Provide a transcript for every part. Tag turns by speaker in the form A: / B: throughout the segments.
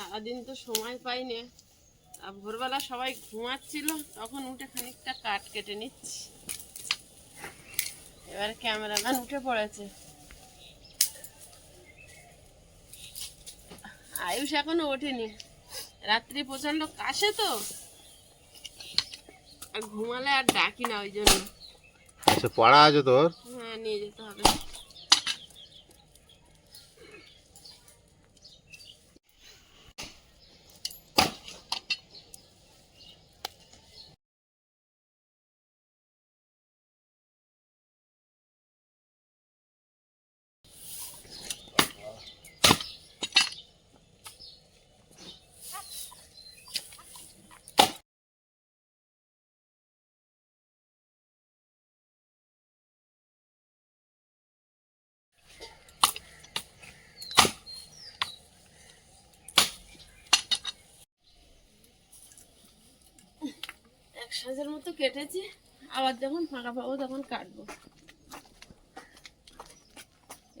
A: সারাদিন তো সময় পাইনি। আর ভোরবেলা সবাই ঘুমাচ্ছিল তখন উঠে খানিকটা কাট কেটে নিচ্ছি। এবার ক্যামেরাম্যান উঠে পড়েছে। আয়ুষ এখনও ওঠেনি। রাত্রি প্রচণ্ড কাশে তো। আর ঘুমালে আর ডাকি না ওই জন্য।
B: আচ্ছা পড়া আছে তোর?
A: হ্যাঁ নিয়ে যেতে হবে। এক মতো কেটেছি, আবার যখন ফাঁকা পাবো তখন কাটবো।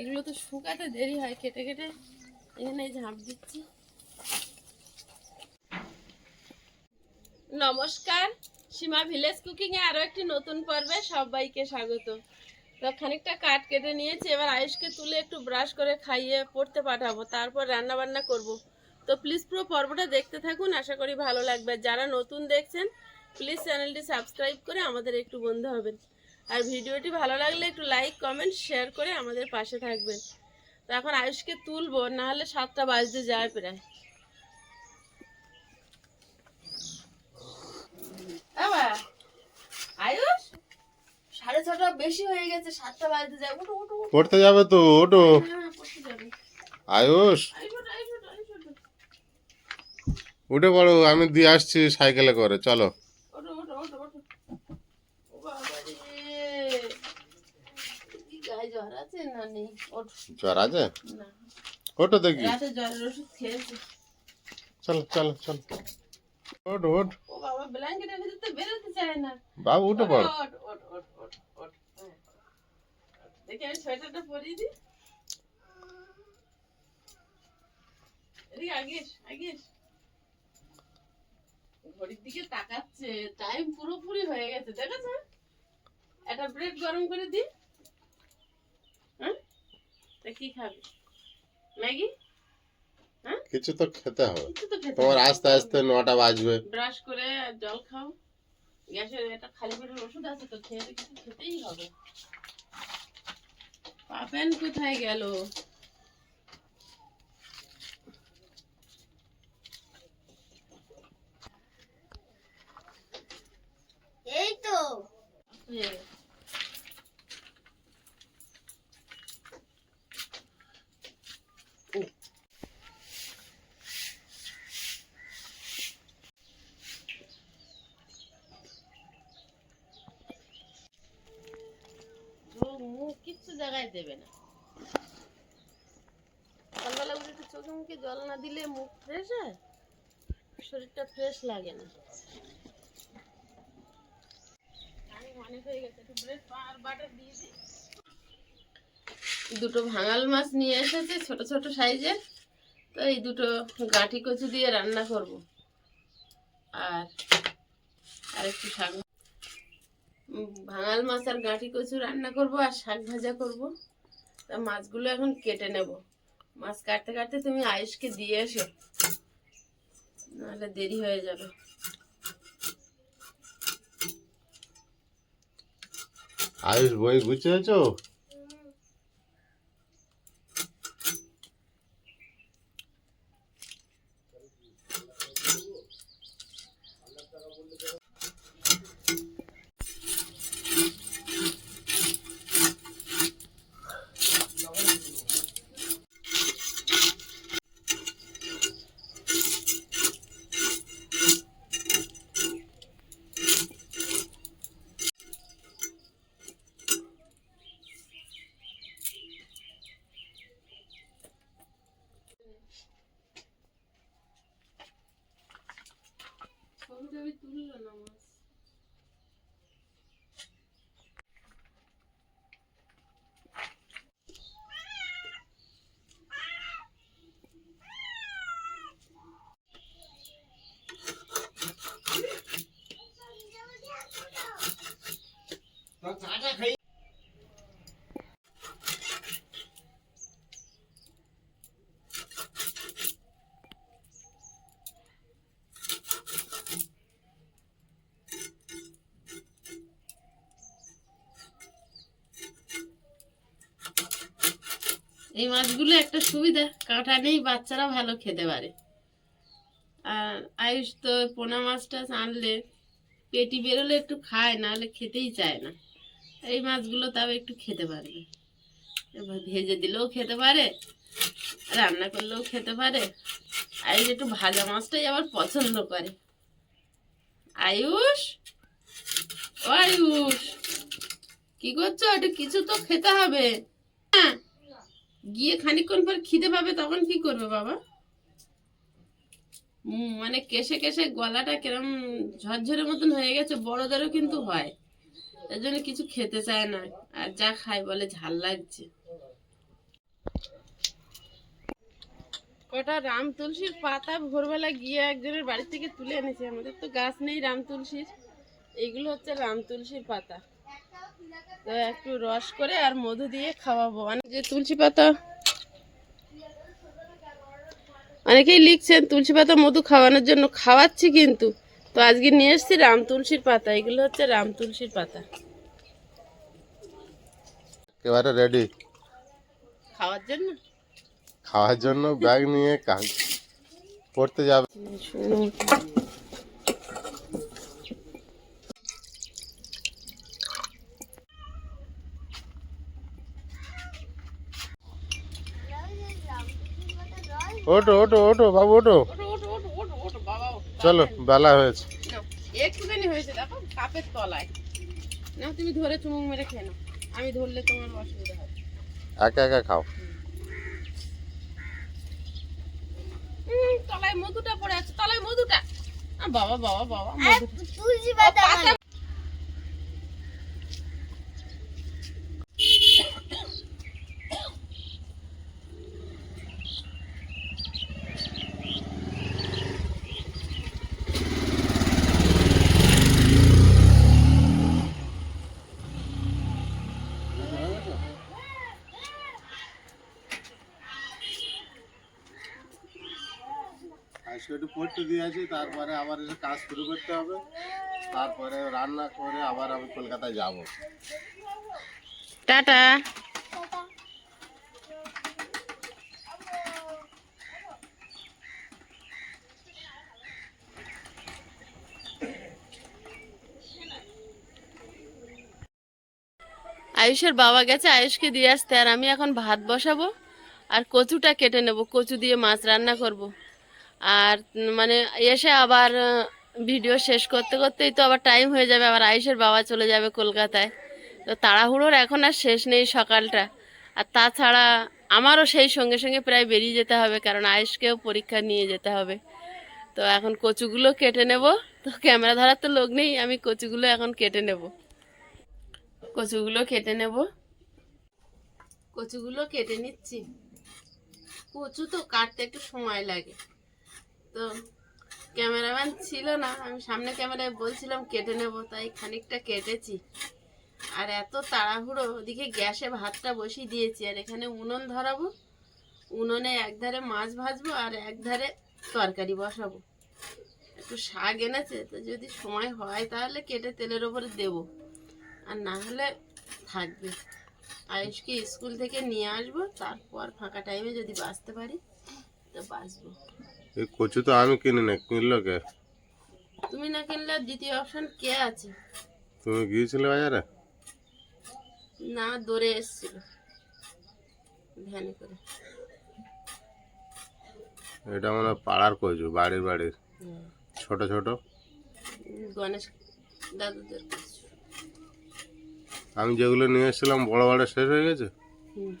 A: এগুলো তো শুকাতে দেরি হয়, কেটে কেটে এখানে ঝাঁপ দিচ্ছি। নমস্কার, সীমা ভিলেজ কুকিং এ আরও একটি নতুন পর্বে সবাইকে স্বাগত। তো খানিকটা কাট কেটে নিয়েছি, এবার আয়ুষকে তুলে একটু ব্রাশ করে খাইয়ে পড়তে পাঠাবো, তারপর রান্না বান্না করব। তো প্লিজ পুরো পর্বটা দেখতে থাকুন, আশা করি ভালো লাগবে। যারা নতুন দেখছেন প্লিজ চ্যানেলটি সাবস্ক্রাইব করে আমাদের একটু বন্ধু হবেন। আর ভিডিওটি ভালো লাগলে একটু লাইক কমেন্ট শেয়ার করে আমাদের পাশে থাকবেন। তো এখন আয়ুষকে তুলবো না হলে সাতটা বাজতে যায় প্রায়। বাবা, আয়ুষ? সাড়ে ছটা বেশি হয়ে গেছে সাতটা বাজতে যায়। উঠো উঠো উঠো।
B: পড়তে যাবে তো ওটো
A: হ্যাঁ পড়তে যাবে।
B: আয়ুষ। উঠে পড়ো আমি দিয়ে আসছি সাইকেলে করে চলো
A: ওঠো, ওঠো, ওঠো, ওঠো। ও বাবা রে। কি গায়ে জ্বর আছে না নেই?
B: জ্বর আছে ওটো দেখি
A: জ্বরের ওষুধ খেয়েছি।
B: চলো চলো চলো ওট ওট
A: ও বাবা, ব্ল্যাঙ্কেটের ভিতর তো বেরোতে চায় না।
B: বাবু উঠে পড়ো।
A: দেখি আমি সোয়েটারটা পরিয়ে দিই। এদিকে আগিস, আগিস। ঘড়ির দিকে তাকাচ্ছে টাইম পুরোপুরি হয়ে গেছে দেখেছ একটা ব্রেড গরম করে দি হ্যাঁ তা কি খাবি ম্যাগি হ্যাঁ
B: কিছু তো খেতে হবে
A: কিছু তো খেতে
B: তোমার
A: হবে।
B: আস্তে আস্তে নটা বাজবে
A: ব্রাশ করে আর জল খাও গ্যাসের একটা খালি পেটের ওষুধ আছে তো খেয়ে তো কিছু খেতেই হবে পাপেন কোথায় গেল
C: এই তো
A: এ, চোখ মুখ কিচ্ছু জায়গায় দেবে না সকালবেলা উঠে একটু চোখে মুখে জল না দিলে মুখ ফ্রেশ হয় শরীরটা ফ্রেশ লাগে না। দুটো ভাঙাল মাছ নিয়ে এসেছে ছোট ছোট সাইজের তো এই দুটো গাঁটি কচু দিয়ে রান্না করব। আর আর একটু শাক ভাঙাল মাছ আর গাঁটি কচু রান্না করব আর শাক ভাজা করব। তা মাছগুলো এখন কেটে নেব। মাছ কাটতে কাটতে তুমি আয়ুষকে দিয়ে এসো। নাহলে দেরি হয়ে যাবে।
B: আয়ুষ বই গুছিয়েছো
A: ছবিটা আমি তুললো না মাছ এই মাছগুলো একটা সুবিধা কাঁটা নেই বাচ্চারা ভালো খেতে পারে। আর আয়ুষ তো পোনা মাছটা আনলে পেটি বেরোলে একটু খায় না হলে খেতেই চায় না। এই মাছগুলো তাও একটু খেতে পারবে। এবার ভেজে দিলেও খেতে পারে, রান্না করলেও খেতে পারে। আয়ুষ একটু ভাজা মাছটাই আবার পছন্দ করে। আয়ুষ? আয়ুষ, কি করছ? একটু কিছু তো খেতে হবে। হ্যাঁ গিয়ে খানিকক্ষণ পর খিদে পাবে, তখন কি করবে বাবা? মানে কেসে কেসে গলাটা কিরম ঝরঝরের মতন হয়ে গেছে, বড়দেরও কিন্তু হয়। এর জন্য কিছু খেতে চায় না, আর যা খায় বলে ঝাল লাগছে। কটা রাম তুলসীর পাতা ভোরবেলা গিয়ে একজনের বাড়ি থেকে তুলে এনেছি, আমাদের তো গাছ নেই রাম তুলসীর। এইগুলো হচ্ছে রাম তুলসীর পাতা। তো একটু রস করে আর মধু দিয়ে খাওয়াবো। যে তুলসী পাতা। অনেকেই লিখছেন তুলসী পাতা মধু খাওয়ানোর জন্য খাওয়াচ্ছি কিন্তু। তো আজকে নিয়ে এসেছি রাম তুলসীর পাতা। এগুলো হচ্ছে রাম তুলসীর পাতা।
B: রেডি
A: খাওয়ার জন্য?
B: খাওয়ার জন্য ব্যাগ নিয়ে কাজ পড়তে যাবে। ওটো ওটো ওটো বাবু ওটো
A: ওঠো, ওঠো, ওঠো, ওঠো, ওঠো,
B: চলো বেলা হয়েছে।
A: একটুখানি হয়েছে দেখো কাপের তলায়। না তুমি ধরে চুমুক মেরে খেয়ে নাও। আমি ধরলে তোমার অসুবিধা হবে।
B: একা একা খাও।
A: তলায় মধুটা পড়ে আছে তলায় মধুটা। বাবা বাবা বাবা মধুটা।
B: একটু পড়তে দিয়েছি তারপরে আবার এসে কাজ শুরু করতে হবে। তারপরে রান্না করে আবার আমি কলকাতায় যাব।
A: টাটা। আয়ুষের বাবা গেছে, আয়ুষকে দিয়ে আসতে, আর আমি এখন ভাত বসাবো, আর কচুটা কেটে নেব, কচু দিয়ে মাছ রান্না করব। আর মানে এসে আবার ভিডিও শেষ করতে করতেই তো আবার টাইম হয়ে যাবে, আবার আয়ুষের বাবা চলে যাবে কলকাতায়। তো তাড়াহুড়োর এখন আর শেষ নেই সকালটা। আর তাছাড়া আমারও সেই সঙ্গে সঙ্গে প্রায় বেরিয়ে যেতে হবে, কারণ আয়ুষকেও পরীক্ষা নিয়ে যেতে হবে। তো এখন কচুগুলো কেটে নেব। তো ক্যামেরা ধরার তো লোক নেই, আমি কচুগুলো এখন কেটে নেব। কচুগুলো কেটে নেব। কচুগুলো কেটে নিচ্ছি। কচু তো কাটতে একটু সময় লাগে। তো ক্যামেরাম্যান ছিল না, আমি সামনে ক্যামেরায় বলছিলাম কেটে নেব, তাই খানিকটা কেটেছি। আর এত তাড়াহুড়ো, ওদিকে গ্যাসে ভাতটা বসিয়ে দিয়েছি, আর এখানে উনুন ধরাবো, উনুনে একধারে মাছ ভাজবো আর একধারে তরকারি বসাবো। একটু শাক এনেছে, তো যদি সময় হয় তাহলে কেটে তেলের ওপরে দেবো, আর না হলে থাকবে। আয়ুষকে স্কুল থেকে নিয়ে আসব, তারপর ফাঁকা টাইমে যদি বাঁচতে পারি, তো বাঁচবো।
B: এই কচু তো আমি কিনি না কিনলো কে?
A: তুমি না কিনলে দ্বিতীয় অপশন কে আছে?
B: তুমি গিয়েছিলে বাজারে?
A: না দৌড়ে এসছিল। ভ্যানে করে।
B: এটা মানে পাড়ার কচু বাড়ির বাড়ির। ছোট ছোট?
A: গণেশ দাদুদের
B: আমি যেগুলো নিয়ে এসেছিলাম বড় বড় শেষ হয়ে গেছে?
A: হুম।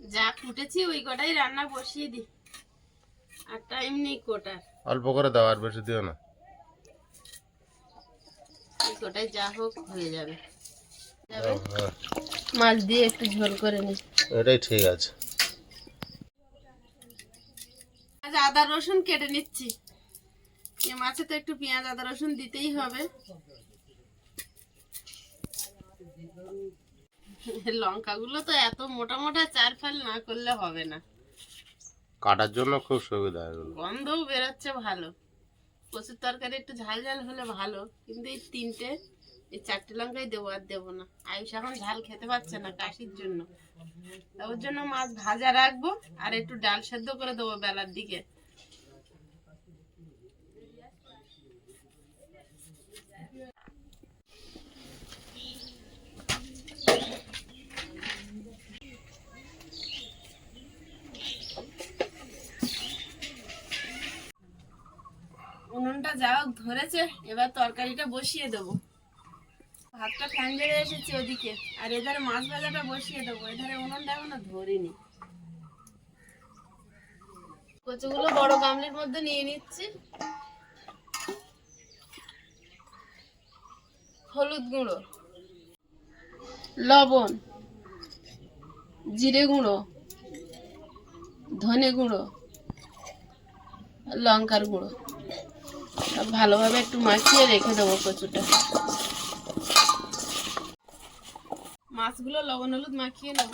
A: যা কুটেছি ওই কটাই রান্না বসিয়ে দি আর টাইম নেই কোটার
B: অল্প করে দাও আর বেশি দিও না।
A: কটাই যা হোক হয়ে যাবে। যাবে
B: হ্যাঁ,
A: মাছ দিয়ে একটু ঝোল করে নি
B: এটাই ঠিক আছে।
A: আজ আদা রসুন কেটে নিচ্ছি। এ মাছে তো একটু পেঁয়াজ আদা রসুন দিতেই হবে। লঙ্কাগুলো তো এত মোটা মোটা চার ফাল না করলে হবে না।
B: কাটার জন্য খুব সুবিধা এগুলো।
A: গন্ধও বেরোচ্ছে ভালো। কচুর তরকারি একটু ঝাল ঝাল হলে ভালো কিন্তু এই তিনটে এই চারটে লঙ্কাই দেবো আর দেবো না। আয়ুষ এখন ঝাল খেতে পারছে না কাশির জন্য। ওর জন্য মাছ ভাজা রাখব আর একটু ডাল সেদ্ধ করে দেবো বেলার দিকে উনুনটা যা ধরেছে, এবার তরকারিটা বসিয়ে দেবো। ভাতটা ফ্যান বেড়ে এসেছে ওদিকে, আর এধারে মাছ ভাজাটা বসিয়ে দেবো। এধারে উনুনটা এখনও ধরিনি। কচুগুলো বড় গামলির মধ্যে নিয়ে নিচ্ছি। হলুদ গুঁড়ো, লবণ, জিরে গুঁড়ো, ধনে গুঁড়ো, লঙ্কার গুঁড়ো। ভালোভাবে একটু মাখিয়ে রেখে দেবো কচুটা। মাছগুলো লবণ হলুদ মাখিয়ে নেব।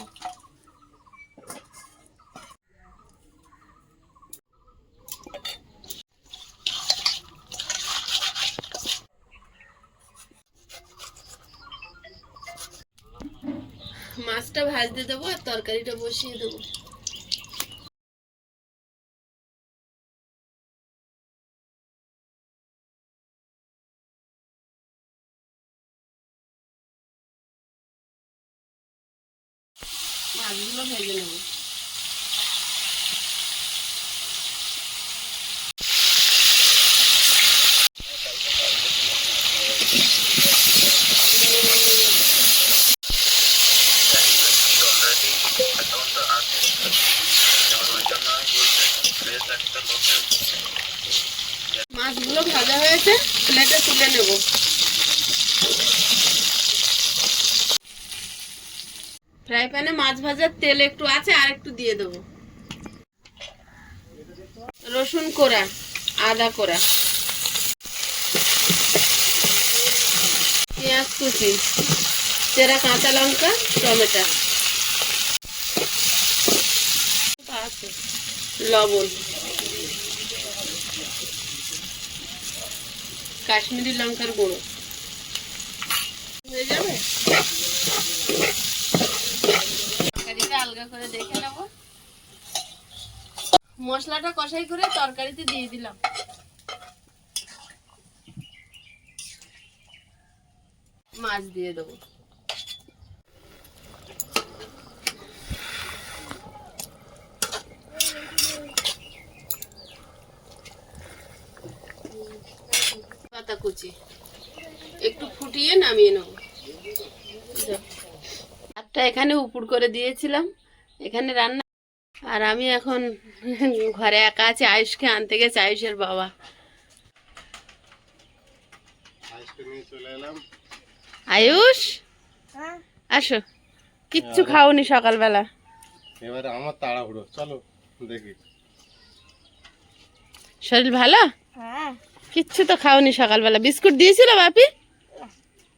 A: মাছটা ভাজতে দেবো আর তরকারিটা বসিয়ে দেবো। মাছগুলো ভেজে নেব মাছগুলো ভাজা হয়েছে প্লেটে তুলে নেব ফ্রাই প্যানে মাছ ভাজার তেল একটু আছে, আর একটু দিয়ে দেবো। রসুন কোড়া, আদা কোড়া। পেঁয়াজ কুচি, চেরা কাঁচা লঙ্কা, টমেটো। লবণ। কাশ্মীরি লঙ্কার গুঁড়ো। হয়ে যাবে? করে দেখে নেব। মশলাটা কষাই করে তরকারিতে দিয়ে দিলাম। মাছ দিয়ে দেবো। পাতা কুচি। একটু ফুটিয়ে নামিয়ে নেব। এখানে উপুর করে দিয়েছিলাম। এখানে রান্না আর আমি এখন ঘরে একা আছি আয়ুষকে আনতে গেছে আয়ুষের বাবা।
B: আইসকে নিয়ে চলে এলাম।
A: আয়ুষ?
C: হ্যাঁ।
A: আসো। কিচ্ছু খাওনি সকালবেলা।
B: এবারে আমার তাড়াহুড়ো। চলো দেখি।
A: শরীর ভালো?
C: হ্যাঁ।
A: কিচ্ছু তো খাওনি সকালবেলা। বিস্কুট দিয়েছিল বাপি?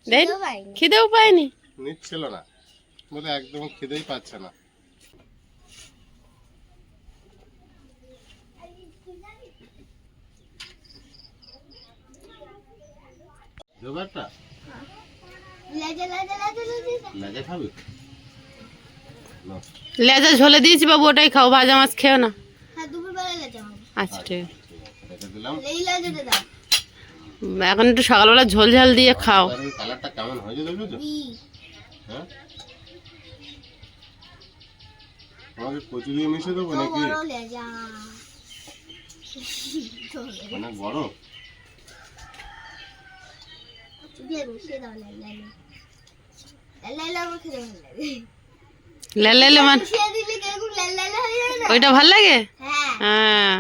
C: পাইনি।
A: খিদেও পায়নি।
B: নিচ্ছিল না। বলে একদম খিদেই পাচ্ছে না। জোগাড়টা?
C: লেজে লেজে লেজে লেজে।
B: লেগে খাবে?
A: লেজা ঝোলে দিয়েছি বাবু ওটাই খাও ভাজা মাছ খেও না।
C: হ্যাঁ দুপুরবেলা লেজে হবে
A: আচ্ছা ঠিক উম, এখন একটু সকালবেলা ঝোল ঝাল দিয়ে খাও।
B: কালারটা কেমন হয়েছে হ্যাঁ? আমাকে কচু মিশে দেবো নাকি? অনেক বড়?
C: দিয়ে মিশিয়ে দাও আমার খেতে ভালো লাগে
A: মান
C: মিশিয়ে দিলে হয়ে যায় না
A: ওইটা ভালো লাগে?
C: হ্যাঁ।
A: হ্যাঁ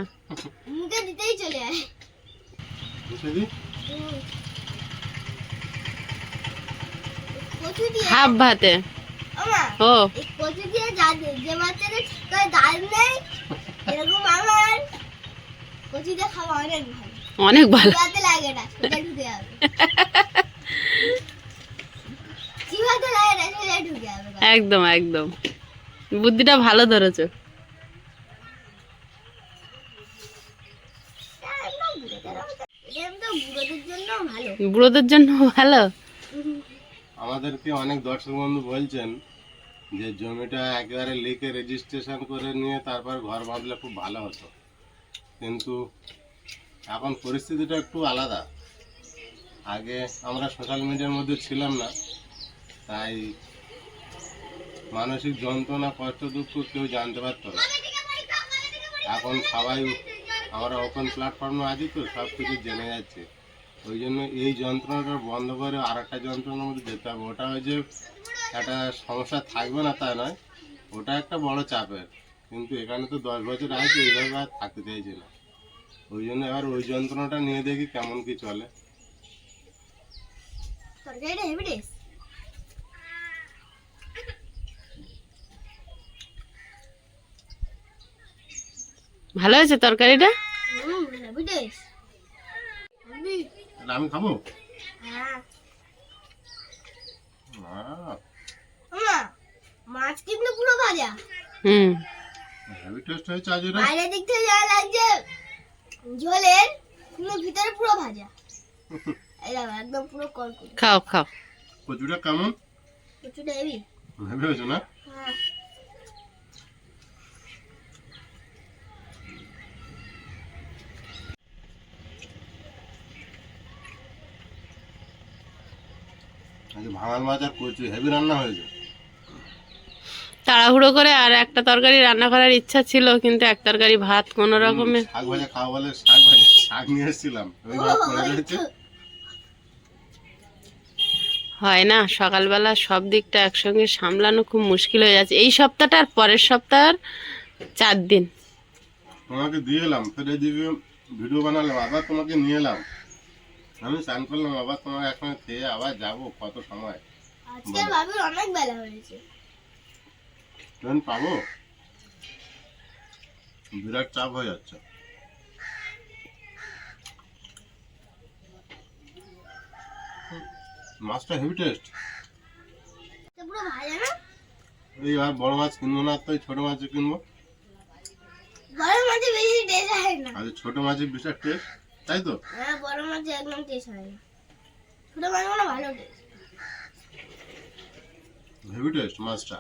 C: মুখে দিতেই চলে
A: হাফ ভাতে। ও।
C: কচু দিয়ে যা বাচ্চাদের গায়ে ডাল নেই এরকম আমার কচু দিয়ে খাওয়া অনেক ভালো।
A: অনেক ভালো।
C: লাগে না সোজা ঢুকে যাবে চিবাতে লাগে না সোজা ঢুকে যাবে গায়ে।
A: একদম একদম। বুদ্ধিটা ভালো ধরেছো। বুড়োদের জন্য ভালো?
B: আমাদেরকে অনেক দর্শক বন্ধু বলছেন যে, জমিটা একেবারে লিখে রেজিস্ট্রেশন করে নিয়ে তারপর ঘর বাঁধলে খুব ভালো হতো। কিন্তু এখন পরিস্থিতিটা একটু আলাদা। আগে আমরা সোশ্যাল মিডিয়ার মধ্যে ছিলাম না, তাই মানসিক যন্ত্রণা, কষ্ট, দুঃখ কেউ জানতে পারতো না। এখন সবাই আমরা ওপেন প্ল্যাটফর্মে আছি তো সব কিছু জেনে যাচ্ছে। ওই জন্য এই যন্ত্রণাটা বন্ধ করে আর একটা যন্ত্রণার মধ্যে যেতে হবে। ওটা হয় যে একটা সমস্যা থাকবে না তা নয়, ওটা একটা বড় চাপের। কিন্তু এখানে তো দশ বছর আছে এইভাবে আর থাকতে চাইছে না। ওই জন্য এবার ওই যন্ত্রণাটা নিয়ে দেখি কেমন কি চলে
C: তরকারিটা হেভি টেস্ট
A: ভালো হয়েছে তরকারিটা?
B: আমি খাব?
C: হ্যাঁ। মাছ কিন্তু পুরো ভাজা।
A: হুম।
B: হেভি টেস্ট হয়েছে আজ
C: দিক যা লাগছে ঝোলের কিন্তু ভিতরে পুরো ভাজা। একদম পুরো কড়কড়ে।
A: খাও খাও।
B: কচুটা কেমন?
C: প্রচুর হেভি।
B: হেভি হয়েছে না?
C: হ্যাঁ।
B: ভাঙাল মাছ আর কচু হেভি রান্না হয়েছে।
A: তাড়াহুড়ো করে আর একটা তরকারি রান্না করার ইচ্ছা ছিল কিন্তু এক তরকারি ভাত কোনো রকমে।
B: শাক ভাজা খাওয়া বলে শাক ভাজা শাক নিয়ে এসেছিলাম ওই ভাত পড়ে রয়েছে
A: হয় না সকালবেলা সব দিকটা একসঙ্গে সামলানো খুব মুশকিল হয়ে যাচ্ছে। এই সপ্তাহটা আর পরের সপ্তাহের চার দিন।
B: তোমাকে দিয়ে এলাম ফের এদিকে ভিডিও বানালাম আবার তোমাকে নিয়ে এলাম। আমি স্নান করলাম আবার তোমার এখন খেয়ে আবার যাব কত সময়?
C: আজকে ভাবির অনেক বেলা হয়েছে।
B: ট্রেন পাবো? বিরাট চাপ হয়ে যাচ্ছে। মাছটা হেভি টেস্ট
C: পুরো ভাজা না?
B: এই আর বড় মাছ কিনবো না তো ছোট মাছ কিনবো।
C: বড় মাছে বেশি টেস্ট হয় না।
B: আর ছোট মাছের বিশাল টেস্ট তাই তো?
C: হ্যাঁ বড় মাছে একদম টেস্ট হয় না। ছোট মাছ মানে ভালো টেস্ট
B: হেভি টেস্ট মাছটা।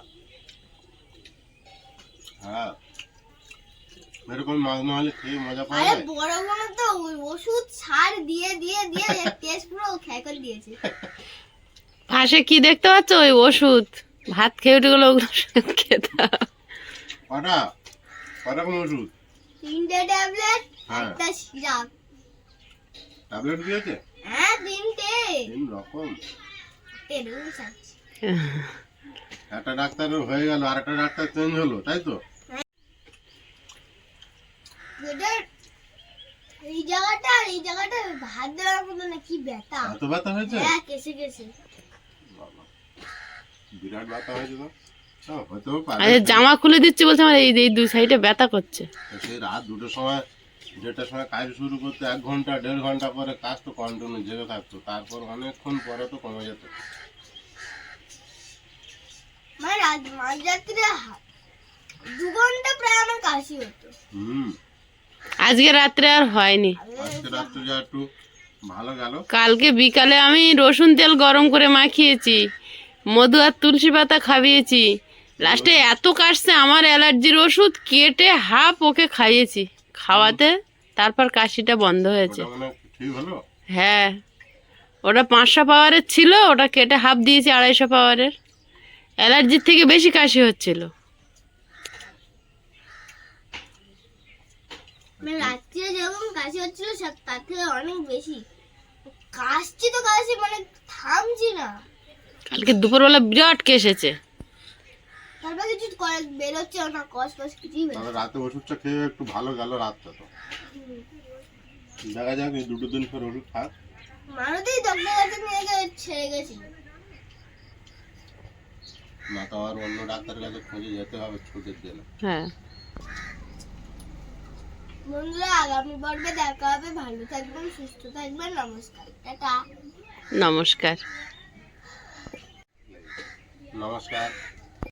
B: হ্যাঁ। এরকম মাছ না হলে খেয়ে মজা পাওয়া
C: আরে
B: যায়?
C: বড় বড় তো ওষুধ সার দিয়ে দিয়ে দিয়ে টেস্ট পুরো খেয়ে করে দিয়েছে।
A: পাশে কি দেখতে পাচ্ছ? ওই ওষুধ। ভাত খেয়ে উঠে গেলে ওগুলো খেতে
B: কটা? কটা কোন ওষুধ?
C: তিনটে ট্যাবলেট
B: হ্যাঁ।
C: একটা সিরাপ।
B: ট্যাবলেট দিয়েছে?
C: হ্যাঁ তিনটে।
B: তিন রকম। একটা ডাক্তারের হয়ে গেল আর একটা ডাক্তার চেঞ্জ হলো তাই তো?
C: এই জায়গাটা এই জায়গাটা ভাত দেওয়ার মতো না কি ব্যথা।
B: এত ব্যথা হয়েছে?
C: হ্যাঁ কেসে কেসে
B: বাবা, বিরাট ব্যথা হয়েছে তো। হ্যাঁ,
A: আরে জামা খুলে দিচ্ছি বলছে আমার এই এই দুই সাইডে ব্যথা করছে।
B: রাত দুটোর সময় যেটার সময় কাজ শুরু করতে এক ঘণ্টা দেড় ঘণ্টা পরে কাজ তো কন্টিনিউ জেগে থাকতো তারপর অনেকক্ষণ পরে তো কমে যেত
C: মানে
A: আজকে রাত্রে আর হয়নি।
B: আজকে রাত্রে যা একটু ভালো গেল।
A: কালকে বিকালে আমি রসুন তেল গরম করে মাখিয়েছি মধু আর তুলসী পাতা খাইয়েছি। লাস্টে এত কাশছে আমার অ্যালার্জির ওষুধ কেটে হাফ ওকে খাইয়েছি। খাওয়াতে তারপর কাশিটা বন্ধ হয়েছে।
B: মানে ঠিক হলো?
A: হ্যাঁ। ওটা পাঁচশো পাওয়ারের ছিল ওটা কেটে হাফ দিয়েছি আড়াইশো পাওয়ারের। অ্যালার্জির থেকে বেশি কাশি হচ্ছিল।
C: মানে রাত্রে যেরকম কাশি হচ্ছিল তার থেকে অনেক বেশি। কাশছি তো কাশি মানে থামছি না।
A: কালকে দুপুরবেলা বিরাট কেসেছে
C: তারপর কিছু করে বেরোচ্ছে না কষ কষ কিছুই বেরোচ্ছে
B: রাতে ওষুধটা খেয়ে একটু ভালো গেল রাতটা তো। দেখা যাক এই দুটো দিন পর ওষুধ খাক।
C: মারুতি ডক্টর কাছে নিয়ে গিয়ে ছেড়ে গেছিল
B: না তো আর অন্য ডাক্তারের কাছে খুঁজে যেতে হবে ছুটির দিনে।
A: হ্যাঁ।
C: বন্ধুরা আগামী পর্বে দেখা হবে। ভালো থাকবেন সুস্থ থাকবেন। নমস্কার। টাটা।
A: নমস্কার।
B: নমস্কার।